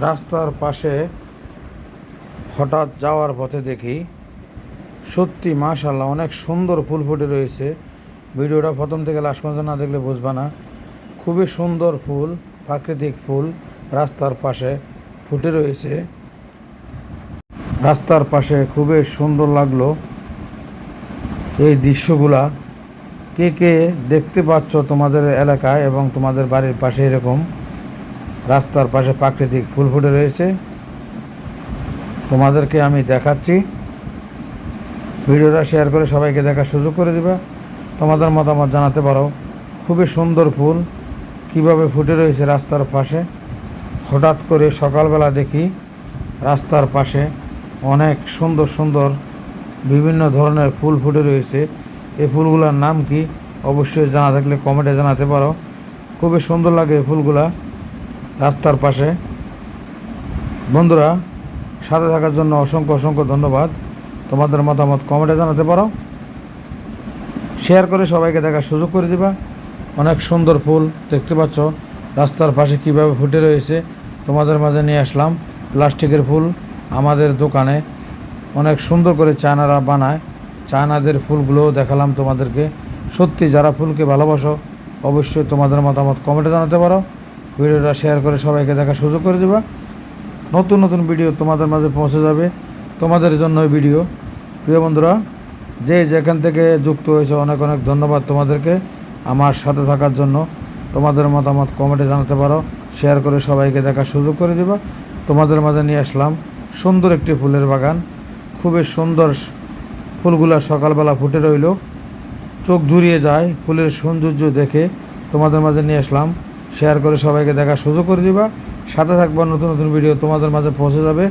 রাস্তার পাশে হঠাৎ যাওয়ার পথে দেখি, সত্যি মাশাল্লাহ অনেক সুন্দর ফুল ফুটে রয়েছে। ভিডিওটা প্রথম থেকে লাস্ট পর্যন্ত না দেখলে বুঝবা না। খুবই সুন্দর ফুল, প্রাকৃতিক ফুল রাস্তার পাশে ফুটে রয়েছে। রাস্তার পাশে খুবই সুন্দর লাগল এই দৃশ্যগুলা। কে কে দেখতে পাচ্ছ তোমাদের এলাকায় এবং তোমাদের বাড়ির পাশে এরকম? রাস্তার পাশে প্রাকৃতিক ফুল ফুটে রয়েছে। তোমাদেরকে আমি দেখাচ্ছি। ভিডিওটা শেয়ার করে সবাইকে দেখার সুযোগ করে দিবা। তোমাদের মতামত জানাতে পারো। খুবই সুন্দর ফুল। কীভাবে ফুটে রয়েছে রাস্তার পাশে? হঠাৎ করে সকালবেলা দেখি রাস্তার পাশে অনেক সুন্দর সুন্দর বিভিন্ন ধরনের ফুল ফুটে রয়েছে। এই ফুলগুলোর নাম কি? অবশ্যই জানা থাকলে কমেন্টে জানাতে পারো। খুবই সুন্দর লাগে এই ফুলগুলা। রাস্তার পাশে। বন্ধুরা, সাথে থাকার জন্য অসংখ্য অসংখ্য ধন্যবাদ। তোমাদের মতামত কমেন্টে জানাতে পারো। শেয়ার করে সবাইকে দেখার সুযোগ করে দিবা। অনেক সুন্দর ফুল দেখতে পাচ্ছ। রাস্তার পাশে কীভাবে ফুটে রয়েছে, তোমাদের মাঝে নিয়ে আসলাম প্লাস্টিকের ফুল আমাদের দোকানে। অনেক সুন্দর করে চায়নারা বানায়। চায়নাদের ফুলগুলোও দেখালাম তোমাদেরকে। সত্যি, যারা ফুলকে ভালোবাসো, অবশ্যই তোমাদের মতামত কমেন্টে জানাতে পারো। ভিডিওটা শেয়ার করে সবাইকে দেখার সুযোগ করে দেবা। নতুন নতুন ভিডিও তোমাদের মাঝে পৌঁছে যাবে। তোমাদের জন্য ভিডিও প্রিয় বন্ধুরা, যে যেখান থেকে যুক্ত হয়েছে, অনেক অনেক ধন্যবাদ তোমাদেরকে আমার সাথে থাকার জন্য। তোমাদের মতামত কমেন্টে জানাতে পারো। শেয়ার করে সবাইকে দেখার সুযোগ করে দিবা। তোমাদের মাঝে নিয়ে আসলাম সুন্দর একটি ফুলের বাগান। খুবই সুন্দর ফুলগুলা সকালবেলা ফুটে রইল। চোখ জুড়িয়ে যায় ফুলের সৌন্দর্য দেখে। তোমাদের মাঝে নিয়ে আসলাম শেয়ার করে সবাইকে দেখার সুযোগ করে দিবা। সাথে থাকব নতুন নতুন ভিডিও তোমাদের মাঝে পৌঁছে যাবে।